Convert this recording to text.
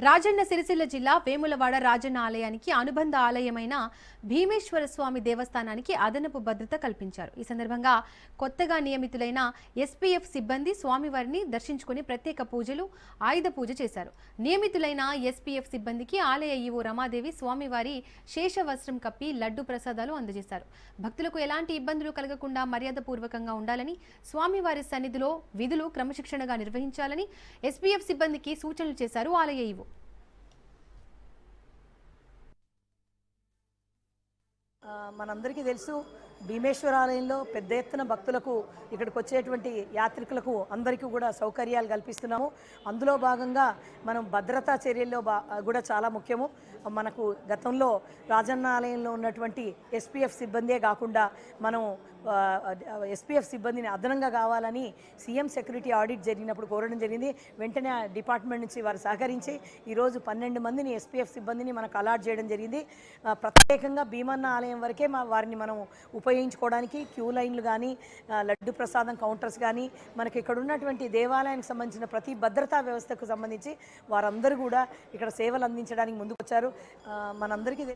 రాజన్న సిరిసిల్ల జిల్లా వేములవాడ రాజన్న ఆలయానికి అనుబంధ ఆలయమైన భీమేశ్వర స్వామి దేవస్థానానికి అదనపు భద్రత కల్పించారు. ఈ సందర్భంగా కొత్తగా నియమితులైన ఎస్పీఎఫ్ సిబ్బంది స్వామివారిని దర్శించుకుని ప్రత్యేక పూజలు ఆయుధ పూజ చేశారు. నియమితులైన ఎస్పీఎఫ్ సిబ్బందికి ఆలయ ఈవో రమాదేవి స్వామివారి శేషవస్త్రం కప్పి లడ్డు ప్రసాదాలు అందజేశారు. భక్తులకు ఎలాంటి ఇబ్బందులు కలగకుండా మర్యాదపూర్వకంగా ఉండాలని స్వామివారి సన్నిధిలో విధులు క్రమశిక్షణగా నిర్వహించాలని ఎస్పీఎఫ్ సిబ్బందికి సూచనలు చేశారు ఆలయ ఈవో ఆ, మనందరికీ తెలుసు భీమేశ్వర ఆలయంలో పెద్ద ఎత్తున భక్తులకు ఇక్కడికి వచ్చేటువంటి యాత్రికులకు అందరికీ కూడా సౌకర్యాలు కల్పిస్తున్నాము. అందులో భాగంగా మనం భద్రతా చర్యల్లో బా కూడా చాలా ముఖ్యము. మనకు గతంలో రాజన్న ఆలయంలో ఉన్నటువంటి ఎస్పీఎఫ్ సిబ్బందే కాకుండా మనం ఎస్పీఎఫ్ సిబ్బందిని అదనంగా కావాలని సీఎం సెక్యూరిటీ ఆడిట్ జరిగినప్పుడు కోరడం జరిగింది. వెంటనే ఆ డిపార్ట్మెంట్ నుంచి వారు సహకరించి ఈరోజు పన్నెండు మందిని ఎస్పీఎఫ్ సిబ్బందిని మనకు అలాట్ చేయడం జరిగింది. ప్రత్యేకంగా భీమన్న ఆలయం వరకే మా వారిని మనం ఉపయోగించుకోవడానికి క్యూ లైన్లు కానీ లడ్డు ప్రసాదం కౌంటర్స్ కానీ మనకి ఇక్కడ ఉన్నటువంటి దేవాలయానికి సంబంధించిన ప్రతి భద్రతా వ్యవస్థకు సంబంధించి వారందరూ కూడా ఇక్కడ సేవలు అందించడానికి ముందుకు వచ్చారు మనందరికీ